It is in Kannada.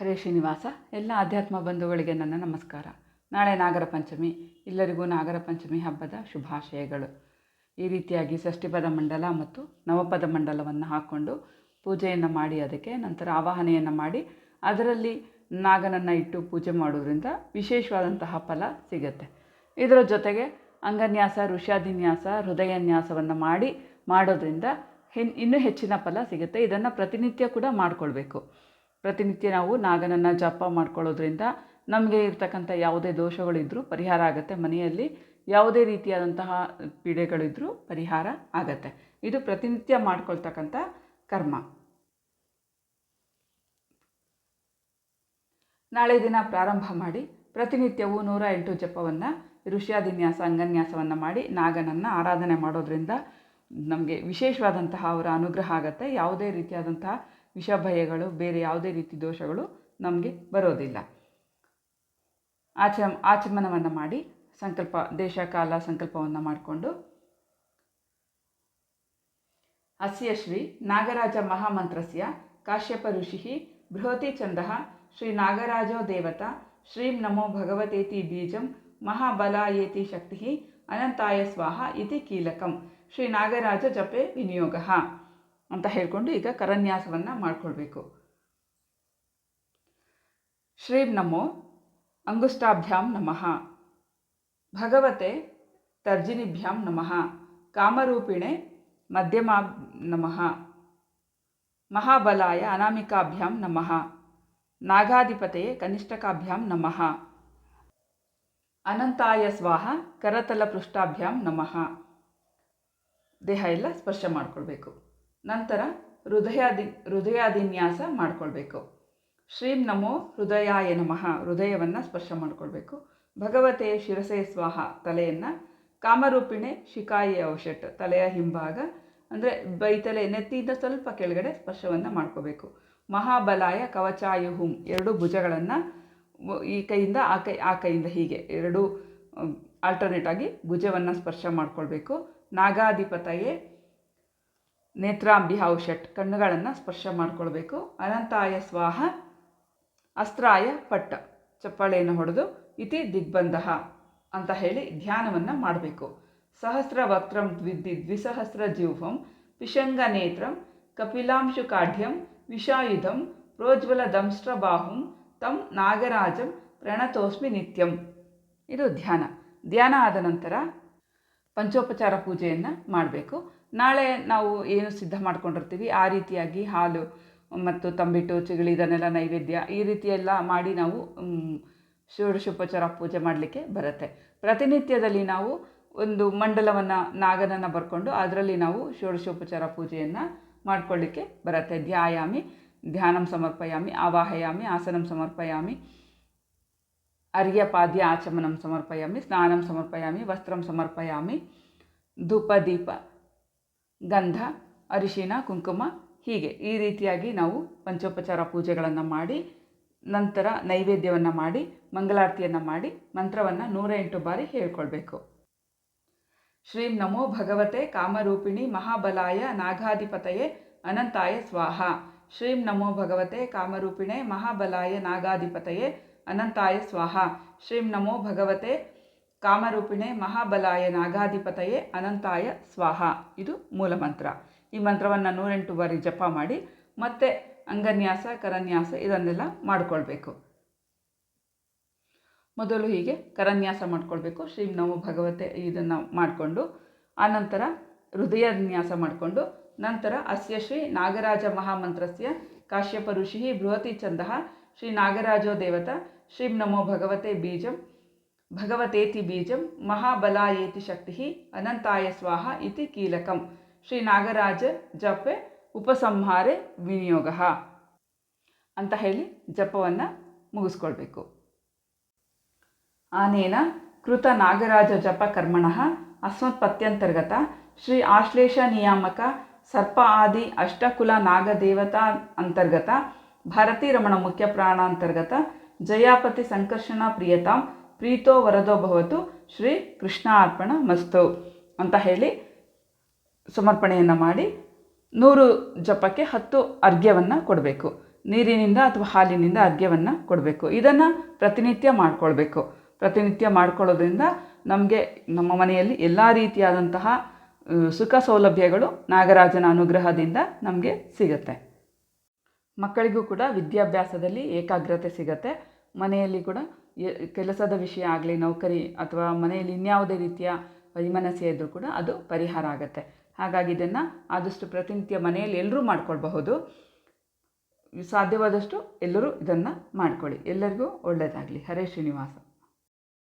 ಹರೇ ಶ್ರೀನಿವಾಸ, ಎಲ್ಲ ಆಧ್ಯಾತ್ಮ ಬಂಧುಗಳಿಗೆ ನನ್ನ ನಮಸ್ಕಾರ. ನಾಳೆ ನಾಗರ ಪಂಚಮಿ ಎಲ್ಲರಿಗೂ ನಾಗರ ಪಂಚಮಿ ಹಬ್ಬದ ಶುಭಾಶಯಗಳು. ಈ ರೀತಿಯಾಗಿ ಷಷ್ಠಿಪದ ಮಂಡಲ ಮತ್ತು ನವಪದ ಮಂಡಲವನ್ನು ಹಾಕ್ಕೊಂಡು ಪೂಜೆಯನ್ನು ಮಾಡಿ, ಅದಕ್ಕೆ ನಂತರ ಆವಾಹನೆಯನ್ನು ಮಾಡಿ, ಅದರಲ್ಲಿ ನಾಗನನ್ನು ಇಟ್ಟು ಪೂಜೆ ಮಾಡೋದ್ರಿಂದ ವಿಶೇಷವಾದಂತಹ ಫಲ ಸಿಗುತ್ತೆ. ಇದರ ಜೊತೆಗೆ ಅಂಗನ್ಯಾಸ ಋಷಾದಿನ್ಯಾಸ ಹೃದಯನ್ಯಾಸವನ್ನು ಮಾಡಿ, ಮಾಡೋದ್ರಿಂದ ಹಿನ್, ಇನ್ನೂ ಹೆಚ್ಚಿನ ಫಲ ಸಿಗುತ್ತೆ. ಇದನ್ನು ಪ್ರತಿನಿತ್ಯ ಕೂಡ ಮಾಡಿಕೊಳ್ಬೇಕು. ಪ್ರತಿನಿತ್ಯ ನಾವು ನಾಗನನ್ನು ಜಪ ಮಾಡ್ಕೊಳ್ಳೋದ್ರಿಂದ ನಮಗೆ ಇರ್ತಕ್ಕಂಥ ಯಾವುದೇ ದೋಷಗಳಿದ್ದರೂ ಪರಿಹಾರ ಆಗುತ್ತೆ. ಮನೆಯಲ್ಲಿ ಯಾವುದೇ ರೀತಿಯಾದಂತಹ ಪೀಡೆಗಳಿದ್ದರೂ ಪರಿಹಾರ ಆಗತ್ತೆ. ಇದು ಪ್ರತಿನಿತ್ಯ ಮಾಡ್ಕೊಳ್ತಕ್ಕಂಥ ಕರ್ಮ. ನಾಳೆ ದಿನ ಪ್ರಾರಂಭ ಮಾಡಿ ಪ್ರತಿನಿತ್ಯವೂ ನೂರ ಎಂಟು ಜಪವನ್ನು ಋಷ್ಯಾದಿನ್ಯಾಸ ಅಂಗನ್ಯಾಸವನ್ನು ಮಾಡಿ ನಾಗನನ್ನು ಆರಾಧನೆ ಮಾಡೋದ್ರಿಂದ ನಮಗೆ ವಿಶೇಷವಾದಂತಹ ಅವರ ಅನುಗ್ರಹ ಆಗುತ್ತೆ. ಯಾವುದೇ ರೀತಿಯಾದಂತಹ ವಿಷಭಯಗಳು, ಬೇರೆ ಯಾವುದೇ ರೀತಿ ದೋಷಗಳು ನಮಗೆ ಬರೋದಿಲ್ಲ. ಆಚ ಆಚಮನವನ್ನು ಮಾಡಿ, ಸಂಕಲ್ಪ ದೇಶ ಕಾಲ ಸಂಕಲ್ಪವನ್ನು ಮಾಡಿಕೊಂಡು, ಅಸ್ಯ ಶ್ರೀ ನಾಗರಾಜ ಮಹಾಮಂತ್ರಸ್ಯ ಕಾಶ್ಯಪ ಋಷಿ ಬೃಹತಿ ಚಂದ ಶ್ರೀ ನಾಗರಾಜೋ ದೇವತಾ ಶ್ರೀಂ ನಮೋ ಭಗವತೇತಿ ಬೀಜಂ ಮಹಾಬಲಾಯೇತಿ ಶಕ್ತಿ ಅನಂತಾಯ ಸ್ವಾಹ ಇತಿ ಕೀಲಕಂ ಶ್ರೀ ನಾಗರಾಜ ಜಪೆ ವಿನಿಯೋಗ. ಅಂತ ಹೇಳ್ಕೊಂಡು ಈಗ ಕರನ್ಯಾಸವನ್ನು ಮಾಡಿಕೊಳ್ಬೇಕು. ಶ್ರೀಂ ನಮೋ ಅಂಗುಷ್ಟಾಭ್ಯಾಂ ನಮಃ. ಭಗವತೆ ತರ್ಜಿನಿಭ್ಯಾಂ ನಮಃ. ಕಾಮರೂಪಿಣೆ ಮಧ್ಯಮಾ ನಮಃ. ಮಹಾಬಲಾಯ ಅನಾಮಿಕಾಭ್ಯಾಂ ನಮಃ. ನಾಗಾಧಿಪತೆಯೇ ಕನಿಷ್ಠಕಾಭ್ಯಾಂ ನಮಃ. ಅನಂತಾಯ ಸ್ವಾಹ ಕರತಲ ಪೃಷ್ಠಾಭ್ಯಾಂ ನಮಃ. ದೇಹ ಎಲ್ಲ ಸ್ಪರ್ಶ ಮಾಡಿಕೊಳ್ಬೇಕು. ನಂತರ ಹೃದಯಾದಿ, ಹೃದಯಾದಿನ್ಯಾಸ ಮಾಡಿಕೊಳ್ಬೇಕು. ಶ್ರೀಂ ನಮೋ ಹೃದಯಾಯ ನಮಃ, ಹೃದಯವನ್ನು ಸ್ಪರ್ಶ ಮಾಡಿಕೊಳ್ಬೇಕು. ಭಗವತೆ ಶಿರಸೆ ಸ್ವಾಹ, ತಲೆಯನ್ನು ಕಾಮರೂಪಿಣೆ ಶಿಕಾಯಿ ಔಷಟ್, ತಲೆಯ ಹಿಂಭಾಗ, ಅಂದರೆ ಬೈತಲೆ, ನೆತ್ತಿಯಿಂದ ಸ್ವಲ್ಪ ಕೆಳಗಡೆ ಸ್ಪರ್ಶವನ್ನು ಮಾಡ್ಕೋಬೇಕು ಮಹಾಬಲಾಯ ಕವಚಾಯು ಹುಂ, ಎರಡು ಭುಜಗಳನ್ನು ಈ ಕೈಯಿಂದ, ಆ ಕೈ, ಆ ಕೈಯಿಂದ ಹೀಗೆ ಎರಡು ಆಲ್ಟರ್ನೇಟ್ ಆಗಿ ಭುಜವನ್ನು ಸ್ಪರ್ಶ ಮಾಡಿಕೊಳ್ಬೇಕು. ನಾಗಾಧಿಪತಯೇ ನೇತ್ರಾಂಬಿ ಷಟ್ ಕಣ್ಣುಗಳನ್ನು ಸ್ಪರ್ಶ ಮಾಡಿಕೊಳ್ಬೇಕು. ಅನಂತಾಯ ಸ್ವಾಹ, ಅಸ್ತ್ರಾಯ ಪಟ್ಟ, ಚಪ್ಪಾಳೆಯನ್ನು ಹೊಡೆದು ಇತಿ ದಿಗ್ಬಂಧ ಅಂತ ಹೇಳಿ ಧ್ಯಾನವನ್ನು ಮಾಡಬೇಕು. ಸಹಸ್ರ ವಕ್ತ್ರಂ ದ್ವಿದ್ದಿ ದ್ವಿಸಹಸ್ರ ಜೀವಂ ಪಿಶಂಗ ನೇತ್ರಂ, ಕಪಿಲಾಂಶು ಕಾಢ್ಯಂ, ವಿಷಾಯುಧಂ, ಪ್ರೋಜ್ವಲ ದಂಷ್ಟ್ರಬಾಹುಂ ತಂ ನಾಗರಾಜಂ, ಪ್ರಣತೋಸ್ಮಿ ನಿತ್ಯಂ. ಇದು ಧ್ಯಾನ. ಧ್ಯಾನ ಆದ ನಂತರ ಪಂಚೋಪಚಾರ ಪೂಜೆಯನ್ನು ಮಾಡಬೇಕು. ನಾಳೆ ನಾವು ಏನು ಸಿದ್ಧ ಮಾಡ್ಕೊಂಡಿರ್ತೀವಿ, ಆ ರೀತಿಯಾಗಿ ಹಾಲು ಮತ್ತು ತಂಬಿಟ್ಟು ಚಿಗಳಿ ಇದನ್ನೆಲ್ಲ ನೈವೇದ್ಯ ಈ ರೀತಿಯೆಲ್ಲ ಮಾಡಿ ನಾವು ಷೋಡಶೋಪಚಾರ ಪೂಜೆ ಮಾಡಲಿಕ್ಕೆ ಬರುತ್ತೆ. ಪ್ರತಿನಿತ್ಯದಲ್ಲಿ ನಾವು ಒಂದು ಮಂಡಲವನ್ನು ನಾಗನನ್ನು ಬರ್ಕೊಂಡು ಅದರಲ್ಲಿ ನಾವು ಷೋಡಶೋಪಚಾರ ಪೂಜೆಯನ್ನು ಮಾಡ್ಕೊಳ್ಳಿಕ್ಕೆ ಬರುತ್ತೆ. ಧ್ಯಾಯಾಮಿ, ಧ್ಯಾನಂ ಸಮರ್ಪಯಾಮಿ, ಆವಾಹಯಾಮಿ, ಆಸನಂ ಸಮರ್ಪಯಾಮಿ ಅರ್ಘ್ಯಪಾದ್ಯ ಆಚಮನಂ ಸಮರ್ಪಯಾಮಿ, ಸ್ನಾನಂ ಸಮರ್ಪಯಾಮಿ, ವಸ್ತ್ರಂ ಸಮರ್ಪಯಾಮಿ ಧೂಪ ದೀಪ ಗಂಧ, ಅರಿಶಿನ, ಕುಂಕುಮ ಹೀಗೆ ಈ ರೀತಿಯಾಗಿ ನಾವು ಪಂಚೋಪಚಾರ ಪೂಜೆಗಳನ್ನು ಮಾಡಿ, ನಂತರ ನೈವೇದ್ಯವನ್ನು ಮಾಡಿ, ಮಂಗಳಾರತಿಯನ್ನು ಮಾಡಿ, ಮಂತ್ರವನ್ನು ನೂರ ಎಂಟು ಬಾರಿ ಹೇಳ್ಕೊಳ್ಬೇಕು. ಶ್ರೀಂ ನಮೋ ಭಗವತೆ ಕಾಮರೂಪಿಣಿ ಮಹಾಬಲಾಯ ನಾಗಾಧಿಪತಯೇ ಅನಂತಾಯ ಸ್ವಾಹ. ಶ್ರೀಂ ನಮೋ ಭಗವತೆ ಕಾಮರೂಪಿಣೆ ಮಹಾಬಲಾಯ ನಾಗಾಧಿಪತಯೇ ಅನಂತಾಯ ಸ್ವಾಹ. ಶ್ರೀಂ ನಮೋ ಭಗವತೆ ಕಾಮರೂಪಿಣೆ ಮಹಾಬಲಾಯ ನಾಗಾಧಿಪತಯೇ ಅನಂತಾಯ ಸ್ವಾಹ. ಇದು ಮೂಲ ಮಂತ್ರ. ಈ ಮಂತ್ರವನ್ನು ನೂರೆಂಟು ಬಾರಿ ಜಪ ಮಾಡಿ ಮತ್ತೆ ಅಂಗನ್ಯಾಸ, ಕರನ್ಯಾಸ ಇದನ್ನೆಲ್ಲ ಮಾಡಿಕೊಳ್ಬೇಕು. ಮೊದಲು ಹೀಗೆ ಕರನ್ಯಾಸ ಮಾಡಿಕೊಳ್ಬೇಕು. ಶ್ರೀ ನಮೋ ಭಗವತೆ ಇದನ್ನು ಮಾಡಿಕೊಂಡು, ಆನಂತರ ಹೃದಯನ್ಯಾಸ ಮಾಡಿಕೊಂಡು, ನಂತರ ಅಸ್ಯ ಶ್ರೀ ನಾಗರಾಜ ಮಹಾಮಂತ್ರಸ್ಯ ಕಾಶ್ಯಪ ಋಷಿ ಬೃಹತಿ ಚಂದ ಶ್ರೀ ನಾಗರಾಜೋ ದೇವತಾ ಶ್ರೀಂ ನಮೋ ಭಗವತೆ ಬೀಜಂ ಭಗವತೇತಿ ಬೀಜಂ ಮಹಾಬಲಾಯೇತಿ ಶಕ್ತಿ ಅನಂತಾಯ ಸ್ವಾಹ ಇತಿ ಕೀಲಕಂ ಶ್ರೀ ನಾಗರಾಜ ಜಪೆ ಉಪಸಂಹಾರೆ ವಿನಿಯೋಗ ಅಂತ ಹೇಳಿ ಜಪವನ್ನು ಮುಗಿಸ್ಕೊಳ್ಬೇಕು. ಆನೇನ ಕೃತ ನಾಗರಾಜ ಜಪ ಕರ್ಮಣ ಅಸ್ಮತ್ಪತ್ಯಂತರ್ಗತ ಶ್ರೀ ಆಶ್ಲೇಷ ನಿಯಾಮಕ ಸರ್ಪ ಆದಿ ಅಷ್ಟಕುಲ ನಾಗದೇವತಾ ಅಂತರ್ಗತ ಭಾರತೀರಮಣ ಮುಖ್ಯ ಪ್ರಾಣಾಂತರ್ಗತ ಜಯಾಪತಿ ಸಂಕರ್ಷಣ ಪ್ರಿಯತಾಂ ಪ್ರೀತೋ ವರದೋ ಭವತು ಶ್ರೀ ಕೃಷ್ಣಾರ್ಪಣ ಮಸ್ತು ಅಂತ ಹೇಳಿ ಸಮರ್ಪಣೆಯನ್ನು ಮಾಡಿ ನೂರು ಜಪಕ್ಕೆ ಹತ್ತು ಅರ್ಘ್ಯವನ್ನು ಕೊಡಬೇಕು. ನೀರಿನಿಂದ ಅಥವಾ ಹಾಲಿನಿಂದ ಅರ್ಘ್ಯವನ್ನು ಕೊಡಬೇಕು. ಇದನ್ನು ಪ್ರತಿನಿತ್ಯ ಮಾಡಿಕೊಳ್ಬೇಕು. ಪ್ರತಿನಿತ್ಯ ಮಾಡ್ಕೊಳ್ಳೋದ್ರಿಂದ ನಮಗೆ ನಮ್ಮ ಮನೆಯಲ್ಲಿ ಎಲ್ಲ ರೀತಿಯಾದಂತಹ ಸುಖ ಸೌಲಭ್ಯಗಳು ನಾಗರಾಜನ ಅನುಗ್ರಹದಿಂದ ನಮಗೆ ಸಿಗುತ್ತೆ. ಮಕ್ಕಳಿಗೂ ಕೂಡ ವಿದ್ಯಾಭ್ಯಾಸದಲ್ಲಿ ಏಕಾಗ್ರತೆ ಸಿಗತ್ತೆ. ಮನೆಯಲ್ಲಿ ಕೂಡ ಕೆಲಸದ ವಿಷಯ ಆಗಲಿ, ನೌಕರಿ ಅಥವಾ ಮನೆಯಲ್ಲಿ ಇನ್ಯಾವುದೇ ರೀತಿಯ ವೈಮನಸ್ಯ ಇದ್ದರೂ ಕೂಡ ಅದು ಪರಿಹಾರ ಆಗುತ್ತೆ. ಹಾಗಾಗಿ ಇದನ್ನು ಆದಷ್ಟು ಪ್ರತಿನಿತ್ಯ ಮನೆಯಲ್ಲಿ ಎಲ್ಲರೂ ಮಾಡ್ಕೊಳ್ಬಹುದು. ಸಾಧ್ಯವಾದಷ್ಟು ಎಲ್ಲರೂ ಇದನ್ನು ಮಾಡ್ಕೊಳ್ಳಿ. ಎಲ್ಲರಿಗೂ ಒಳ್ಳೆಯದಾಗಲಿ ಹರೇ ಶ್ರೀನಿವಾಸ.